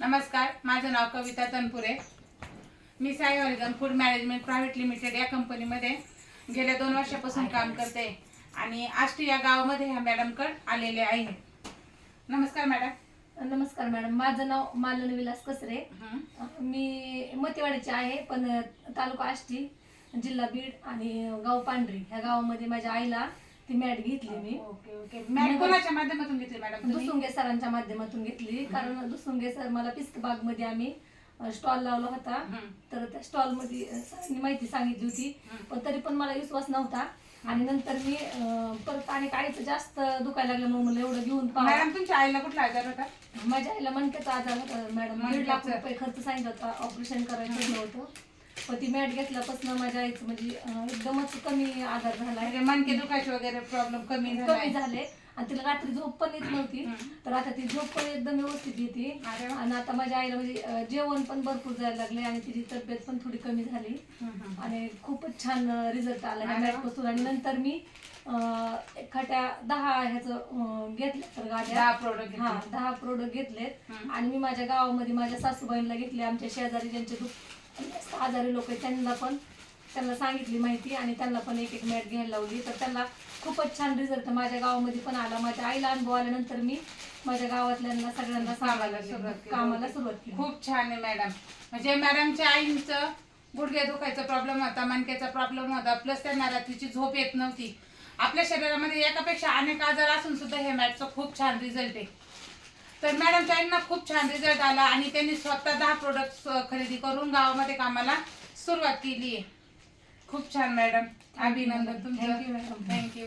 नमस्कार माझं नाव कविता तनपुरे. मी Sai Harijan food management private limited या कंपनीमध्ये गेल्या दोन वर्षापासून काम करते आणि आष्टी या गावामध्ये ह्या मॅडमकड आलेले आहे. नमस्कार मॅडम. नमस्कार मॅडम. माझं नाव मालन विलास कसरे. मी मतेवाडीची आहे पण तालुका आष्टी जिल्हा बीड आणि गाव पांढरी. ह्या गावामध्ये माझ्या आईला ती मॅट घेतली मी. ओके ओके मॅडम कोणाच्या माध्यमातून घेतली मॅडम तुम्ही? दुसुंगे सरांच्या माध्यमातून घेतली. कारण दुसुंगे सर मला बागमध्ये आम्ही स्टॉल लावला होता. हं. तर त्या स्टॉलमध्ये अ, सरांनी माहिती सांगितली होती. हं. पण तरी पण मला विश्वास नव्हता. आणि नंतर मी अ, परत आणि काळीचं जास्त दुखायला लागल्यामुळे मला एवढं घेऊन पाहा. मॅडम तुमच्या आईला कुठला आजार होता? माझ्या आईला मणक्याचा आजार होता मॅडम. दीड लाख मणक्याचा. रुपये खर्च सांगितला होता. ऑपरेशन करायचं होतं. पण ती मॅट घेतल्यापासून माझ्या आईचं म्हणजे अं, एकदमच कमी आजार झालाय. म्हणजे मनके दुखायचे वगैरे प्रॉब्लेम कमी कमी झाला झाले. आणि तिला रात्री झोप पण येत नव्हती. हम्म. तर आता ती झोप पण एकदम व्यवस्थित येते. अरे वा. आणि आता माझ्या आईला म्हणजे अं, जेवण पण भरपूर जायला लागले आणि तिची तब्येत पण थोडी कमी झाली. आणि खूपच छान रिझल्ट आला ह्या अरे वा. मॅटपासून. आणि नंतर मी अं, एखाद्या दहा ह्याचं अं, घेतलं तर गाड्या. दहा प्रोडक्ट हा दहा प्रोडक्ट घेतलेत. हम्म. आणि मी माझ्या गावामध्ये माझ्या सासूबाईंना घेतले. आमच्या शेजारी ज्यांचे दुख आजारी लोक आहेत. त्यांना पण त्यांना सांगितली माहिती आणि त्यांना पण एक एक मॅट घ्यायला लावली. तर त्यांना खूपच छान रिझल्ट माझ्या गावामध्ये पण आला. माझ्या आईला अनुभव आल्यानंतर मी माझ्या गावातल्यांना सगळ्यांना सांगायला सुरुवात केली. कामाला सुरुवात केली. खूप छान आहे मॅडम म्हणजे मॅडमच्या आईंचं गुडघे दुखायचा प्रॉब्लेम होता मणक्याचा प्रॉब्लेम होता. प्लस त्यांना रात्रीची झोप येत नव्हती. आपल्या शरीरामध्ये एकापेक्षा अनेक आजार असून सुद्धा हे मॅटचा खूप छान रिझल्ट आहे. तर मॅडमच्या आईंना खूप छान रिझल्ट आला आणि त्यांनी स्वतः दहा प्रोडक्ट खरेदी करून गावामध्ये कामाला सुरुवात केली खूप छान मॅडम अभिनंदन. तुमचं you, madam. थँक्यू